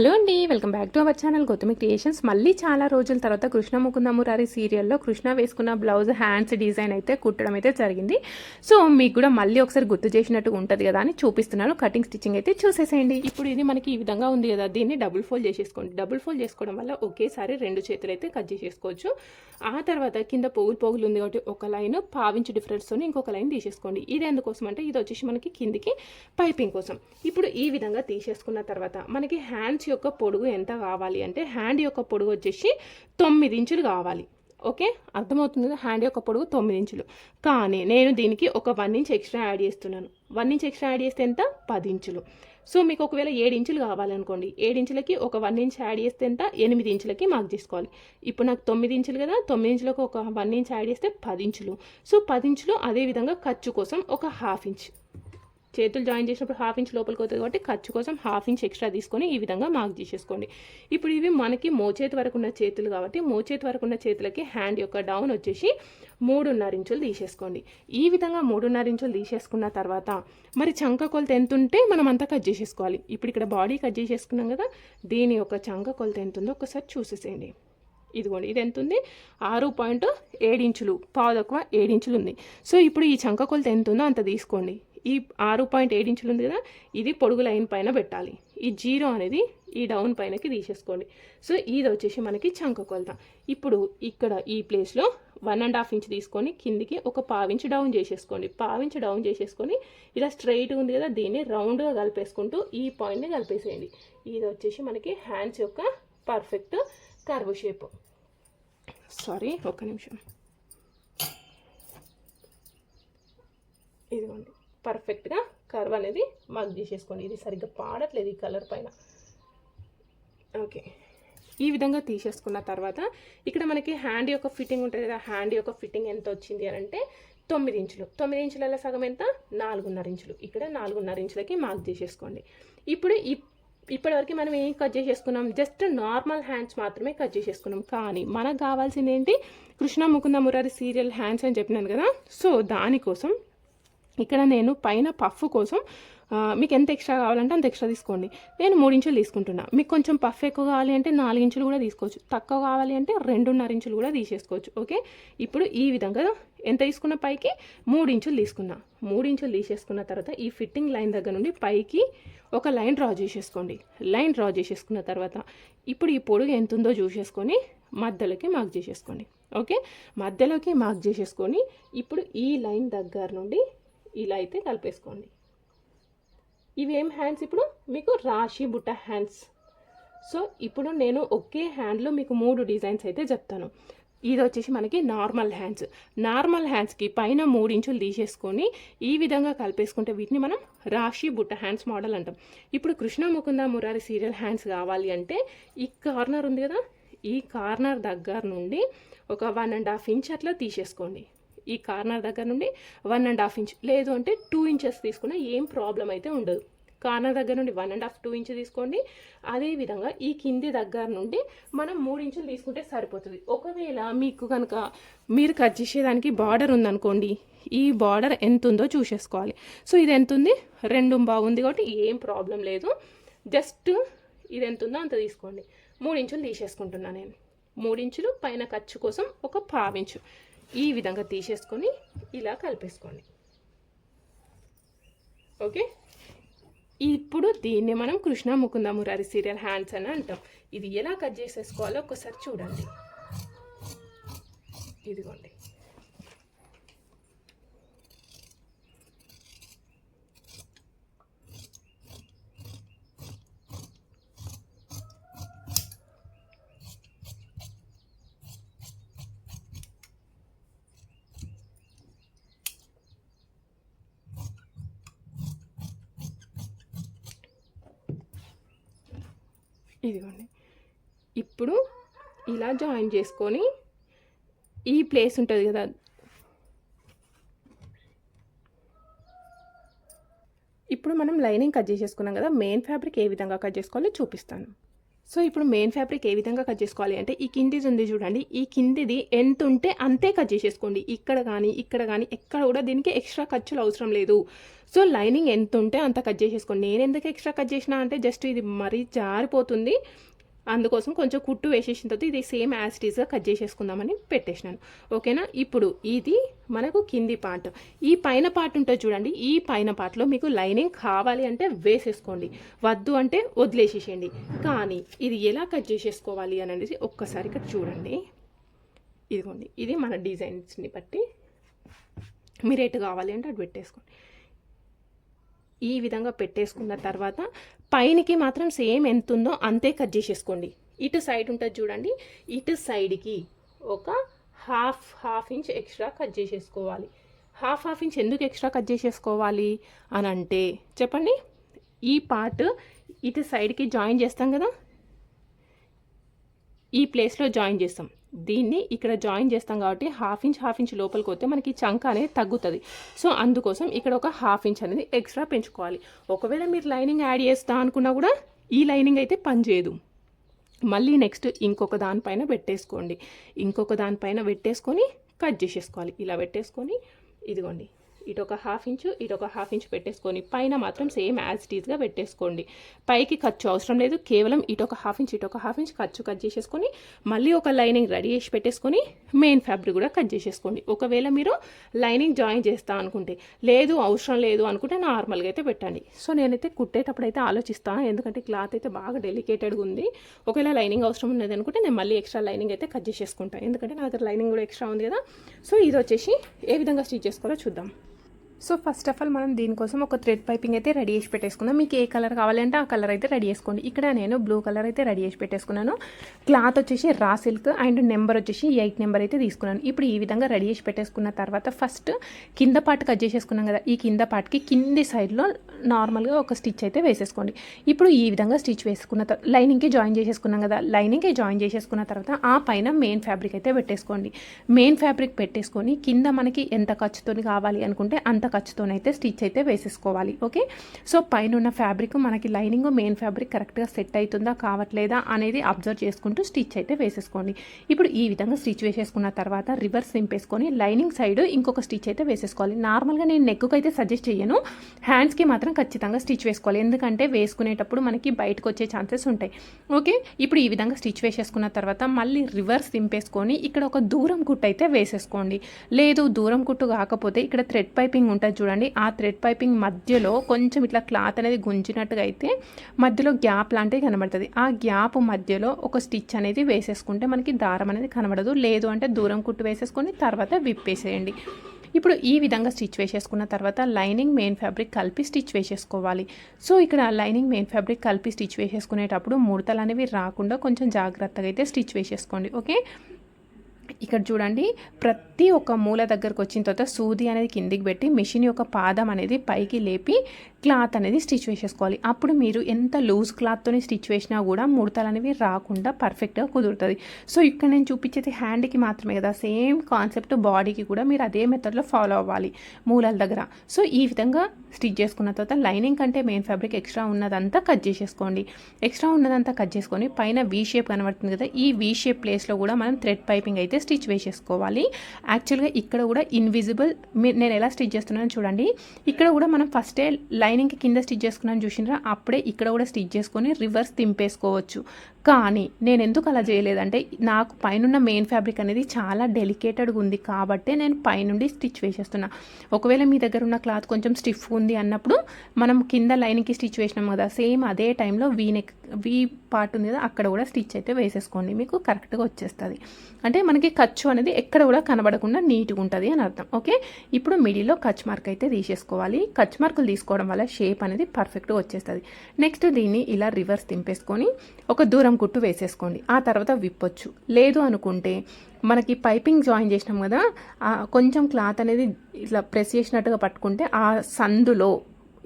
Hello అండి welcome back to our channel Gautami creations. మళ్ళీ చాలా రోజుల తర్వాత కృష్ణ ముకుంద మురారి సీరియల్లో కృష్ణ వేసుకున్న బ్లౌజ్ హ్యాండ్స్ డిజైన్ అయితే కుట్టడం అయితే జరిగింది. సో మీకు కూడా మళ్ళీ ఒకసారి గుర్తు చేసినట్టు ఉంటుంది కదా అని చూపిస్తున్నాను. కటింగ్ స్టిచ్చింగ్ అయితే చూసేసేయండి. ఇప్పుడు ఇది మనకి ఈ విధంగా ఉంది కదా దీన్ని డబుల్ ఫోల్డ్ చేసేసుకోండి. డబుల్ ఫోల్డ్ చేసుకోవడం వల్ల ఒకేసారి రెండు చేతులు అయితే కట్ చేసేసుకోవచ్చు. ఆ తర్వాత కింద పోగులు పోగులు ఉంది కాబట్టి ఒక లైన్ పావించి డిఫరెన్స్తో ఇంకొక లైన్ తీసేసుకోండి. ఇది ఎందుకోసం అంటే ఇది వచ్చేసి మనకి కిందికి పైపింగ్ కోసం. ఇప్పుడు ఈ విధంగా తీసేసుకున్న తర్వాత మనకి హ్యాండ్స్ యొక్క పొడుగు ఎంత కావాలి అంటే హ్యాండ్ యొక్క పొడుగు వచ్చేసి తొమ్మిది ఇంచులు కావాలి. ఓకే? అర్థమవుతుంది కదా? హ్యాండ్ యొక్క పొడుగు తొమ్మిది ఇంచులు. కానీ నేను దీనికి ఒక వన్ ఇంచ్ ఎక్స్ట్రా యాడ్ చేస్తున్నాను. వన్ ఇంచ్ ఎక్స్ట్రా యాడ్ చేస్తే ఎంత? పది ఇంచులు. సో మీకు ఒకవేళ ఏడు ఇంచులు కావాలనుకోండి. ఏడు ఇంచులకి ఒక వన్ ఇంచ్ యాడ్ చేస్తే ఎంత? ఎనిమిది ఇంచులకి మార్క్ చేసుకోవాలి. ఇప్పుడు నాకు తొమ్మిది ఇంచులు కదా? తొమ్మిది ఇంచులకు ఒక వన్ ఇంచ్ యాడ్ చేస్తే పది ఇంచులు. సో పది ఇంచులు అదేవిధంగా ఖర్చు కోసం ఒక హాఫ్ ఇంచ్. చేతులు జాయిన్ చేసినప్పుడు హాఫ్ ఇంచ్ లోపలికి అవుతుంది కాబట్టి ఖర్చు కోసం హాఫ్ ఇంచ్ ఎక్స్ట్రా తీసుకొని ఈ విధంగా మార్క్ చేసేసుకోండి. ఇప్పుడు ఇవి మనకి మోచేతి వరకు ఉన్న చేతులు కాబట్టి మోచేతి వరకు ఉన్న చేతులకి హ్యాండ్ యొక్క డౌన్ వచ్చేసి మూడున్నర ఇంచులు తీసేసుకోండి. ఈ విధంగా మూడున్నర ఇంచులు తీసేసుకున్న తర్వాత మరి చంక కొలత ఎంత ఉంటే మనం అంతా కట్ చేసేసుకోవాలి. ఇప్పుడు ఇక్కడ బాడీ కట్ చేసేసుకున్నాం కదా దీని యొక్క చంక కొలత ఎంత ఉందో ఒకసారి చూసేసేయండి. ఇదిగోండి ఇది ఎంత ఉంది? ఆరు పాయింట్ ఏడించులు పావు తక్కువ ఏడించులు ఉంది. సో ఇప్పుడు ఈ చంక కొలత ఎంత ఉందో అంత తీసుకోండి. ఈ ఆరు పాయింట్ ఏడు ఇంచులు ఉంది కదా ఇది పొడుగు లైన్ పైన పెట్టాలి. ఈ జీరో అనేది ఈ డౌన్ పైనకి తీసేసుకోండి. సో ఇది వచ్చేసి మనకి చంక కొలత. ఇప్పుడు ఇక్కడ ఈ ప్లేస్లో వన్ అండ్ హాఫ్ ఇంచ్ తీసుకొని కిందికి ఒక పావించ్ డౌన్ చేసేసుకోండి. పావించ్ డౌన్ చేసేసుకొని ఇలా స్ట్రైట్ ఉంది కదా దీన్ని రౌండ్గా కలిపేసుకుంటూ ఈ పాయింట్ని కలిపేసేయండి. ఇది వచ్చేసి మనకి హ్యాండ్స్ యొక్క పర్ఫెక్ట్ కర్వ్ షేప్ సారీ ఒక్క నిమిషం. ఇదిగోండి. పర్ఫెక్ట్గా కర్వ్ అనేది మార్క్ చేసేసుకోండి. ఇది సరిగ్గా పాడట్లేదు ఈ కలర్ పైన. ఓకే. ఈ విధంగా తీసేసుకున్న తర్వాత ఇక్కడ మనకి హ్యాండ్ యొక్క ఫిట్టింగ్ ఉంటుంది కదా హ్యాండ్ యొక్క ఫిట్టింగ్ ఎంత వచ్చింది అని అంటే తొమ్మిది ఇంచులు. తొమ్మిది ఇంచులలో సగం ఎంత? నాలుగున్నర ఇంచులు. ఇక్కడ నాలుగున్నర ఇంచులకి మార్క్ చేసేసుకోండి. ఇప్పుడు ఈ ఇప్పటివరకు మనం ఏం కట్ చేసేసుకున్నాం? జస్ట్ నార్మల్ హ్యాండ్స్ మాత్రమే కట్ చేసేసుకున్నాం. కానీ మనకు కావాల్సింది ఏంటి? కృష్ణ ముకుంద మురారి సీరియల్ హ్యాండ్స్ అని చెప్పినాను కదా. సో దానికోసం ఇక్కడ నేను పైన పఫ్ కోసం మీకు ఎంత ఎక్స్ట్రా కావాలంటే అంత ఎక్స్ట్రా తీసుకోండి. నేను మూడు ఇంచులు తీసుకుంటున్నా. మీకు కొంచెం పఫ్ ఎక్కువ కావాలి అంటే నాలుగించులు కూడా తీసుకోవచ్చు. తక్కువ కావాలి అంటే రెండున్నర ఇంచులు కూడా తీసేసుకోవచ్చు. ఓకే? ఇప్పుడు ఈ విధంగా ఎంత తీసుకున్న పైకి? మూడు ఇంచులు తీసుకున్నా. మూడించులు తీసేసుకున్న తర్వాత ఈ ఫిట్టింగ్ లైన్ దగ్గర నుండి పైకి ఒక లైన్ డ్రా చేసేసుకోండి. లైన్ డ్రా చేసేసుకున్న తర్వాత ఇప్పుడు ఈ పొడుగు ఎంత ఉందో చూసేసుకొని మధ్యలోకి మార్క్ చేసేసుకోండి. ఓకే? మధ్యలోకి మార్క్ చేసేసుకొని ఇప్పుడు ఈ లైన్ దగ్గర నుండి ఇలా అయితే కలిపేసుకోండి. ఇవేం హ్యాండ్స్ ఇప్పుడు? మీకు రాశి బుట్ట హ్యాండ్స్ సో ఇప్పుడు నేను ఒకే హ్యాండ్లో మీకు మూడు డిజైన్స్ అయితే చెప్తాను. ఇది వచ్చేసి మనకి నార్మల్ హ్యాండ్స్ నార్మల్ హ్యాండ్స్కి పైన మూడు ఇంచులు తీసేసుకొని ఈ విధంగా కలిపేసుకుంటే వీటిని మనం రాశి బుట్ట హ్యాండ్స్ మోడల్ అంటాం. ఇప్పుడు కృష్ణ ముకుంద మురారి సీరియల్ హ్యాండ్స్ కావాలి అంటే ఈ కార్నర్ ఉంది కదా? ఈ కార్నర్ దగ్గర నుండి ఒక వన్ అండ్ హాఫ్ ఇంచ్ అట్లా తీసేసుకోండి. ఈ కార్నర్ దగ్గర నుండి వన్ అండ్ హాఫ్ ఇంచ్. లేదు అంటే టూ ఇంచెస్ తీసుకున్నా ఏం ప్రాబ్లం అయితే ఉండదు. కార్నర్ దగ్గర నుండి one and half two inch తీసుకోండి. అదేవిధంగా ఈ కింది దగ్గర నుండి మనం మూడు ఇంచులు తీసుకుంటే సరిపోతుంది. ఒకవేళ మీకు కనుక మీరు కట్ చేసేదానికి బార్డర్ ఉందనుకోండి ఈ బార్డర్ ఎంత ఉందో చూసేసుకోవాలి. సో ఇది ఎంత ఉంది రెండు బాగుంది కాబట్టి ఏం ప్రాబ్లం లేదు. జస్ట్ ఇది ఎంత ఉందో అంత తీసుకోండి. మూడు ఇంచులు తీసేసుకుంటున్నాను నేను. మూడు ఇంచులు పైన ఖర్చు కోసం ఒక పావించు ఈ విధంగా తీసేసుకొని ఇలా కలిపేసుకోండి. ఓకే? ఇప్పుడు దీన్ని మనం కృష్ణ ముకుంద మురారి సీరియల్ హ్యాండ్స్ అని అంటాం. ఇది ఎలా కట్ చేసేసుకోవాలో ఒకసారి చూడండి. ఇదిగోండి. ఇదిగోండి. ఇప్పుడు ఇలా జాయిన్ చేసుకొని ఈ ప్లేస్ ఉంటుంది కదా. ఇప్పుడు మనం లైనింగ్ కట్ చేసేసుకున్నాం కదా మెయిన్ ఫ్యాబ్రిక్ ఏ విధంగా కట్ చేసుకోవాలో చూపిస్తాను. సో ఇప్పుడు మెయిన్ ఫ్యాబ్రిక్ ఏ విధంగా కట్ చేసుకోవాలి అంటే ఈ కిందిది ఉంది చూడండి. ఈ కిందిది ఎంత ఉంటే అంతే కట్ చేసేసుకోండి. ఇక్కడ కానీ ఇక్కడ కానీ ఎక్కడ కూడా దీనికి ఎక్స్ట్రా ఖర్చులు అవసరం లేదు. సో లైనింగ్ ఎంత ఉంటే అంత కట్ చేసేసుకోండి. నేను ఎందుకు ఎక్స్ట్రా కట్ చేసిన అంటే జస్ట్ ఇది మరీ జారిపోతుంది. అందుకోసం కొంచెం కుట్టు వేసేసిన తర్వాత ఇది సేమ్ యాజ్ టీజ్గా కట్ చేసేసుకుందామని పెట్టేసినాను. ఓకేనా ఇప్పుడు ఇది మనకు కింది పార్ట్ ఈ పైన పార్ట్ ఉంటుంది చూడండి. ఈ పైన పార్ట్లో మీకు లైనింగ్ కావాలి అంటే వేసేసుకోండి. వద్దు అంటే వదిలేసేసేయండి. కానీ ఇది ఎలా కట్ చేసేసుకోవాలి అని అనేది ఒక్కసారి ఇక్కడ చూడండి. ఇదిగోండి. ఇది మన డిజైన్స్ని బట్టి మీరు ఎటు కావాలి అంటే అటు పెట్టేసుకోండి. ఈ విధంగా పెట్టేసుకున్న తర్వాత పైనకి మాత్రం సేమ్ ఎంత ఉందో అంతే కట్ చేసేసుకోండి. ఇటు సైడ్ ఉంటుంది చూడండి. ఇటు సైడ్కి ఒక half half inch extra cut చేసేసుకోవాలి. హాఫ్ హాఫ్ ఇంచ్ ఎందుకు ఎక్స్ట్రా కట్ చేసేసుకోవాలి అని అంటే చెప్పండి. ఈ పార్ట్ ఇటు సైడ్కి జాయిన్ చేస్తాం కదా? ఈ ప్లేస్లో జాయిన్ చేస్తాం. దీన్ని ఇక్కడ జాయిన్ చేస్తాం కాబట్టి హాఫ్ ఇంచ్ హాఫ్ ఇంచ్ లోపలికి వస్తే మనకి చంక అనేది తగ్గుతుంది. సో అందుకోసం ఇక్కడ ఒక హాఫ్ ఇంచ్ అనేది ఎక్స్ట్రా పెంచుకోవాలి. ఒకవేళ మీరు లైనింగ్ యాడ్ చేస్తా అనుకున్నా కూడా ఈ లైనింగ్ అయితే పనిచేయదు మళ్ళీ నెక్స్ట్ ఇంకొక దానిపైన పెట్టేసుకోండి. ఇంకొక దానిపైన పెట్టేసుకొని కట్ చేసేసుకోవాలి. ఇలా పెట్టేసుకొని ఇదిగోండి. ఇటు ఒక హాఫ్ ఇంచు ఇటు ఒక హాఫ్ ఇంచు పెట్టేసుకొని పైన మాత్రం సేమ్ యాజ్ టీజ్గా పెట్టేసుకోండి. పైకి ఖర్చు అవసరం లేదు కేవలం ఇటు ఒక హాఫ్ ఇంచ్ ఇటు ఒక హాఫ్ ఇంచ్ ఖర్చు కట్ చేసేసుకొని మళ్ళీ ఒక లైనింగ్ రెడీ చేసి పెట్టేసుకొని మెయిన్ ఫ్యాబ్రిక్ కూడా కట్ చేసేసుకోండి. ఒకవేళ మీరు లైనింగ్ జాయిన్ చేస్తా అనుకుంటే లేదు అవసరం లేదు అనుకుంటే నార్మల్గా అయితే పెట్టండి. సో నేనైతే కుట్టేటప్పుడు అయితే ఆలోచిస్తాను ఎందుకంటే క్లాత్ అయితే బాగా డెలికేటెడ్గా ఉంది. ఒకవేళ లైనింగ్ అవసరం ఉన్నది అనుకుంటే నేను మళ్ళీ ఎక్స్ట్రా లైనింగ్ అయితే కట్ చేసేసుకుంటాను ఎందుకంటే నా దగ్గర లైనింగ్ కూడా ఎక్స్ట్రా ఉంది కదా. సో ఇది వచ్చేసి ఏ విధంగా స్టిచ్ చేసుకోవాలో చూద్దాం. సో ఫస్ట్ ఆఫ్ ఆల్ మనం దీనికోసం ఒక థ్రెడ్ పైపింగ్ అయితే రెడీ చేసి పెట్టేసుకుందాం. మీకు ఏ కలర్ కావాలంటే ఆ కలర్ అయితే రెడీ చేసుకోండి. ఇక్కడ నేను బ్లూ కలర్ అయితే రెడీ చేసి పెట్టేసుకున్నాను. క్లాత్ వచ్చేసి రా సిల్క్ అండ్ నెంబర్ వచ్చేసి ఎయిట్ నెంబర్ అయితే తీసుకున్నాను. ఇప్పుడు ఈ విధంగా రెడీ చేసి పెట్టేసుకున్న తర్వాత ఫస్ట్ కింద పార్ట్ కట్ చేసేసుకున్నాం కదా. ఈ కింద పార్ట్కి కింది సైడ్లో నార్మల్గా ఒక స్టిచ్ అయితే వేసేసుకోండి. ఇప్పుడు ఈ విధంగా స్టిచ్ వేసుకున్న తర్వాత లైనింగ్కి జాయిన్ చేసేసుకున్నాం కదా. లైనింగ్కి జాయిన్ చేసేసుకున్న తర్వాత ఆ పైన మెయిన్ ఫ్యాబ్రిక్ అయితే పెట్టేసుకోండి. మెయిన్ ఫ్యాబ్రిక్ పెట్టేసుకొని కింద మనకి ఎంత ఖర్చుతో కావాలి అనుకుంటే అంత ఖర్చుతోనైతే స్టిచ్ అయితే వేసేసుకోవాలి ఓకే? సో పైన ఉన్న ఫ్యాబ్రిక్ మనకి లైనింగ్ మెయిన్ ఫ్యాబ్రిక్ కరెక్ట్గా సెట్ అవుతుందా కావట్లేదా అనేది అబ్జర్వ్ చేసుకుంటూ స్టిచ్ అయితే వేసేసుకోండి. ఇప్పుడు ఈ విధంగా స్టిచ్ వేసేసుకున్న తర్వాత రివర్స్ సింపేసుకొని లైనింగ్ సైడ్ ఇంకొక స్టిచ్ అయితే వేసేసుకోవాలి. నార్మల్గా నేను నెక్కు అయితే సజెస్ట్ చేయను హ్యాండ్స్కి మాత్రం ఖచ్చితంగా స్టిచ్ వేసుకోవాలి. ఎందుకంటే వేసుకునేటప్పుడు మనకి బయటకు వచ్చే ఛాన్సెస్ ఉంటాయి ఓకే? ఇప్పుడు ఈ విధంగా స్టిచ్ వేసేసుకున్న తర్వాత మళ్ళీ రివర్స్ దింపేసుకొని ఇక్కడ ఒక దూరం కుట్టు అయితే వేసేసుకోండి. లేదు దూరం కుట్టు కాకపోతే ఇక్కడ థ్రెడ్ పైపింగ్ ఉంటుంది చూడండి. ఆ థ్రెడ్ పైపింగ్ మధ్యలో కొంచెం ఇట్లా క్లాత్ అనేది గుంజినట్టుగా అయితే మధ్యలో గ్యాప్ లాంటివి కనబడుతుంది. ఆ గ్యాప్ మధ్యలో ఒక స్టిచ్ అనేది వేసేసుకుంటే మనకి దారం అనేది కనబడదు. లేదు అంటే దూరం కుట్టు వేసేసుకొని తర్వాత విప్పేసేయండి. ఇప్పుడు ఈ విధంగా స్టిచ్ వేసేసుకున్న తర్వాత లైనింగ్ మెయిన్ ఫ్యాబ్రిక్ కలిపి స్టిచ్ వేసేసుకోవాలి. సో ఇక్కడ లైనింగ్ మెయిన్ ఫ్యాబ్రిక్ కలిపి స్టిచ్ వేసేసుకునేటప్పుడు ముడతలు అనేవి రాకుండా కొంచెం జాగ్రత్తగా అయితే స్టిచ్ వేసేసుకోండి. ఓకే? ఇక్కడ చూడండి ప్రతి ఒక్క మూల దగ్గరకు వచ్చిన తర్వాత సూది అనేది కిందికి పెట్టి మిషన్ యొక్క పాదం అనేది పైకి లేపి క్లాత్ అనేది స్టిచ్ వేసేసుకోవాలి అప్పుడు మీరు ఎంత లూజ్ క్లాత్తోని స్టిచ్ వేసినా కూడా ముడతలు అనేవి రాకుండా పర్ఫెక్ట్గా కుదురుతుంది. సో ఇక్కడ నేను చూపించేది హ్యాండ్కి మాత్రమే కదా. సేమ్ కాన్సెప్ట్ బాడీకి కూడా మీరు అదే మెథడ్లో ఫాలో అవ్వాలి మూలల దగ్గర. సో ఈ విధంగా స్టిచ్ చేసుకున్న తర్వాత లైనింగ్ కంటే మెయిన్ ఫ్యాబ్రిక్ ఎక్స్ట్రా ఉన్నదంతా కట్ చేసేసుకోండి. ఎక్స్ట్రా ఉన్నదంతా కట్ చేసుకొని పైన వీ షేప్ కనబడుతుంది కదా ఈ వీ షేప్ ప్లేస్లో కూడా మనం థ్రెడ్ పైపింగ్ అయితే స్టిచ్ వేసేసుకోవాలి. యాక్చువల్గా ఇక్కడ కూడా ఇన్విజిబుల్ నేను ఎలా స్టిచ్ చేస్తున్నాను చూడండి. ఇక్కడ కూడా మనం ఫస్టే లైన్ లైనింగ్కి కింద స్టిచ్ చేసుకున్నాను చూసినరా? అప్పుడే ఇక్కడ కూడా స్టిచ్ చేసుకొని రివర్స్ తింపేసుకోవచ్చు. కానీ నేను ఎందుకు అలా చేయలేదంటే నాకు పైనున్న మెయిన్ ఫ్యాబ్రిక్ అనేది చాలా డెలికేటెడ్గా ఉంది కాబట్టి నేను పైనుండి స్టిచ్ వేసేస్తున్నా. ఒకవేళ మీ దగ్గర ఉన్న క్లాత్ కొంచెం స్టిఫ్ ఉంది అన్నప్పుడు మనం కింద లైన్కి స్టిచ్ వేసినాం కదా సేమ్ అదే టైంలో వీ నెక్ వీ పార్ట్ ఉంది కదా అక్కడ కూడా స్టిచ్ అయితే వేసేసుకోండి. మీకు కరెక్ట్గా వచ్చేస్తుంది. అంటే మనకి ఖర్చు అనేది ఎక్కడ కూడా కనబడకుండా నీట్గా ఉంటుంది అని అర్థం. ఓకే ఇప్పుడు మిడిల్లో కచ్ మార్క్ అయితే తీసేసుకోవాలి. కచ్ మార్కులు తీసుకోవడం వల్ల షేప్ అనేది పర్ఫెక్ట్గా వచ్చేస్తుంది. నెక్స్ట్ దీన్ని ఇలా రివర్స్ తింపేసుకొని ఒక దూరం కుట్టు వేసేసుకోండి. ఆ తర్వాత విప్పొచ్చు. లేదు అనుకుంటే మనకి పైపింగ్ జాయిన్ చేసినాం కదా కొంచెం క్లాత్ అనేది ఇట్లా ప్రెస్ చేసినట్టుగా పట్టుకుంటే ఆ సందులో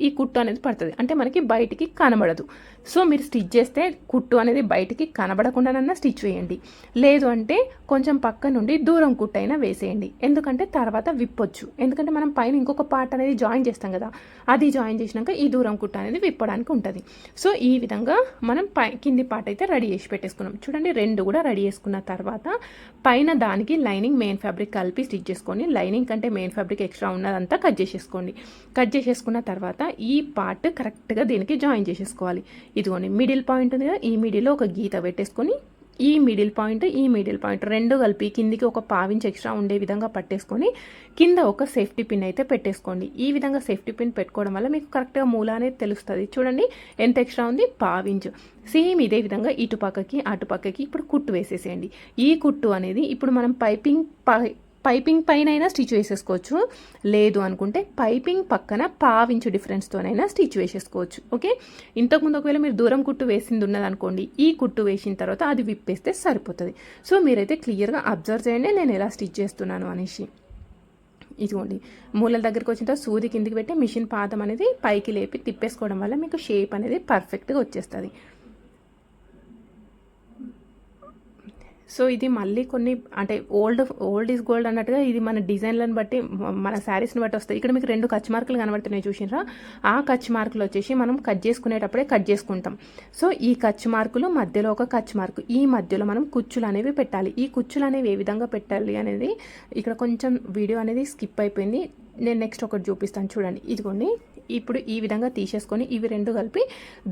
ఈ కుట్టు అనేది పడుతుంది. అంటే మనకి బయటికి కనబడదు. సో మీరు స్టిచ్ చేస్తే కుట్టు అనేది బయటికి కనబడకుండానన్నా స్టిచ్ వేయండి లేదు అంటే కొంచెం పక్క నుండి దూరం కుట్టు అయినా వేసేయండి. ఎందుకంటే తర్వాత విప్పొచ్చు. ఎందుకంటే మనం పైన ఇంకొక పార్ట్ అనేది జాయిన్ చేస్తాం కదా అది జాయిన్ చేసినాక ఈ దూరం కుట్టు అనేది విప్పడానికి ఉంటుంది. సో ఈ విధంగా మనం పై కింది పార్ట్ అయితే రెడీ చేసి పెట్టేసుకున్నాం. చూడండి రెండు కూడా రెడీ చేసుకున్న తర్వాత పైన దానికి లైనింగ్ మెయిన్ ఫ్యాబ్రిక్ కలిపి స్టిచ్ చేసుకొని లైనింగ్ కంటే మెయిన్ ఫ్యాబ్రిక్ ఎక్స్ట్రా ఉన్నదంతా కట్ చేసేసుకోండి. కట్ చేసేసుకున్న తర్వాత ఈ పార్ట్ కరెక్ట్గా దీనికి జాయిన్ చేసేసుకోవాలి. ఇదిగోండి మిడిల్ పాయింట్ ఉంది కదా ఈ మిడిల్లో ఒక గీత పెట్టేసుకొని ఈ మిడిల్ పాయింట్ ఈ మిడిల్ పాయింట్ రెండు కలిపి కిందికి ఒక పావించ్ ఎక్స్ట్రా ఉండే విధంగా పట్టేసుకొని కింద ఒక సేఫ్టీ పిన్ అయితే పెట్టేసుకోండి. ఈ విధంగా సేఫ్టీ పిన్ పెట్టుకోవడం వల్ల మీకు కరెక్ట్గా మూల అనేది తెలుస్తుంది. చూడండి ఎంత ఎక్స్ట్రా ఉంది? పావించు. సేమ్ ఇదే విధంగా ఇటు పక్కకి అటు పక్కకి ఇప్పుడు కుట్టు వేసేసేయండి. ఈ కుట్టు అనేది ఇప్పుడు మనం పైపింగ్ పైపింగ్ పైన అయినా స్టిచ్ వేసేసుకోవచ్చు. లేదు అనుకుంటే పైపింగ్ పక్కన పావించు డిఫరెన్స్తోనైనా స్టిచ్ వేసేసుకోవచ్చు. ఓకే? ఇంతకుముందు ఒకవేళ మీరు దూరం కుట్టు వేసింది ఉన్నదనుకోండి ఈ కుట్టు వేసిన తర్వాత అది విప్పేస్తే సరిపోతుంది. సో మీరైతే క్లియర్గా అబ్జర్వ్ చేయండి నేను ఎలా స్టిచ్ చేస్తున్నాను అనేసి. ఇదిగోండి. మూలల దగ్గరికి వచ్చిన తర్వాత సూది కిందికి పెట్టి మిషన్ పాదం అనేది పైకి లేపి తిప్పేసుకోవడం వల్ల మీకు షేప్ అనేది పర్ఫెక్ట్గా వచ్చేస్తుంది. సో ఇది మళ్ళీ కొన్ని అంటే ఓల్డ్ ఓల్డ్ ఈజ్ గోల్డ్ అన్నట్టుగా ఇది మన డిజైన్లను బట్టి మన శారీస్ని బట్టి వస్తాయి. ఇక్కడ మీకు రెండు కచ్ మార్కులు కనబడుతున్నాయి చూసినరా ఆ కచ్ మార్కులు వచ్చేసి మనం కట్ చేసుకునేటప్పుడే కట్ చేసుకుంటాం. సో ఈ కచ్ మార్కులు మధ్యలో ఒక కచ్ మార్కు ఈ మధ్యలో మనం కుచ్చులు అనేవి పెట్టాలి. ఈ కుచ్చులు అనేవి ఏ విధంగా పెట్టాలి అనేది ఇక్కడ కొంచెం వీడియో అనేది స్కిప్ అయిపోయింది. నేను నెక్స్ట్ ఒకటి చూపిస్తాను. చూడండి. ఇదిగోండి. ఇప్పుడు ఈ విధంగా తీసేసుకొని ఇవి రెండు కలిపి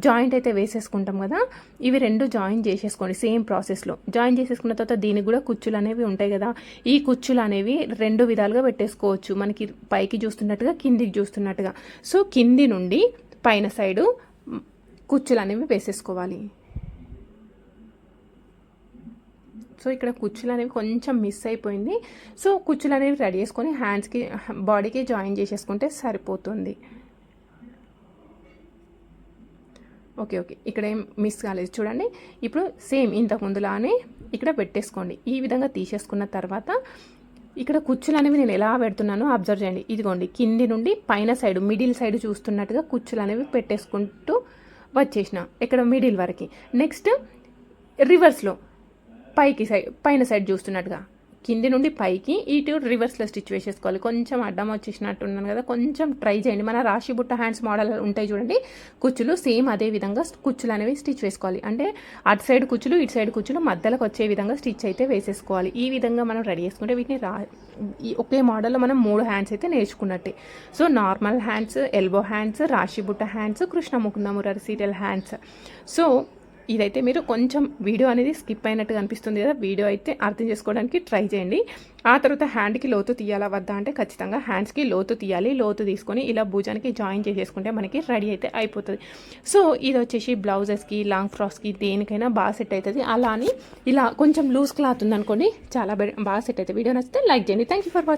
జాయింట్ అయితే వేసేసుకుంటాం కదా. ఇవి రెండు జాయిన్ చేసేసుకోండి సేమ్ ప్రాసెస్లో జాయిన్ చేసేసుకున్న తర్వాత దీనికి కూడా కుచ్చులు అనేవి ఉంటాయి కదా. ఈ కుచ్చులు అనేవి రెండు విధాలుగా పెట్టేసుకోవచ్చు. మనకి పైకి చూస్తున్నట్టుగా కిందికి చూస్తున్నట్టుగా. సో కింది నుండి పైన సైడు కుచ్చులు అనేవి వేసేసుకోవాలి. సో ఇక్కడ కుచ్చులు అనేవి కొంచెం మిస్ అయిపోయింది. సో కుచ్చులు అనేవి రెడీ చేసుకొని హ్యాండ్స్కి బాడీకి జాయిన్ చేసేసుకుంటే సరిపోతుంది. Okay okay. ఇక్కడ ఏం మిస్ కాలేదు. చూడండి. ఇప్పుడు సేమ్ ఇంతకుముందులానే ఇక్కడ పెట్టేసుకోండి. ఈ విధంగా తీసేసుకున్న తర్వాత ఇక్కడ కుచ్చులు అనేవి నేను ఎలా పెడుతున్నానో అబ్జర్వ్ చేయండి. ఇదిగోండి కింది నుండి పైన సైడ్ మిడిల్ సైడ్ చూస్తున్నట్టుగా కుచ్చులు అనేవి పెట్టేసుకుంటూ వచ్చేసిన. ఇక్కడ మిడిల్ వరకు. నెక్స్ట్ రివర్స్లో పైకి సైడ్ పైన సైడ్ చూస్తున్నట్టుగా. కింది నుండి పైకి ఇటు రివర్స్లో స్టిచ్ వేసేసుకోవాలి. కొంచెం అడ్డం వచ్చేసినట్టు ఉన్నాను కదా కొంచెం ట్రై చేయండి. మన రాశి బుట్ట హ్యాండ్స్ మోడల్ ఉంటాయి చూడండి. కుచ్చులు సేమ్ అదే విధంగా కుచ్చులు అనేవి స్టిచ్ వేసుకోవాలి. అంటే అటు సైడ్ కుచ్చులు ఇటు సైడ్ కుచ్చులు మధ్యలోకి వచ్చే విధంగా స్టిచ్ అయితే వేసేసుకోవాలి. ఈ విధంగా మనం రెడీ చేసుకుంటే వీటిని రా ఒకే మోడల్లో మనం మూడు హ్యాండ్స్ అయితే నేర్చుకున్నట్టే. So normal hands elbow hands రాశి బుట్ట hands Krishna serial hands so ఇదైతే మీరు కొంచెం వీడియో అనేది స్కిప్ అయినట్టుగా అనిపిస్తుంది కదా. వీడియో అయితే అర్థం చేసుకోవడానికి ట్రై చేయండి. ఆ తర్వాత హ్యాండ్కి లోతు తీయాలా వద్దా అంటే ఖచ్చితంగా హ్యాండ్స్కి లోతు తీయాలి. లోతు తీసుకొని ఇలా భుజానికి జాయిన్ చేసేసుకుంటే మనకి రెడీ అయితే అయిపోతుంది. సో ఇది వచ్చేసి బ్లౌజెస్కి లాంగ్ ఫ్రాక్స్కి దేనికైనా బాగా సెట్ అవుతుంది అలా అని ఇలా కొంచెం లూజ్ క్లాత్ ఉందనుకోండి చాలా బాగా సెట్ అవుతుంది వీడియో నచ్చితే లైక్ చేయండి. Thank you for watching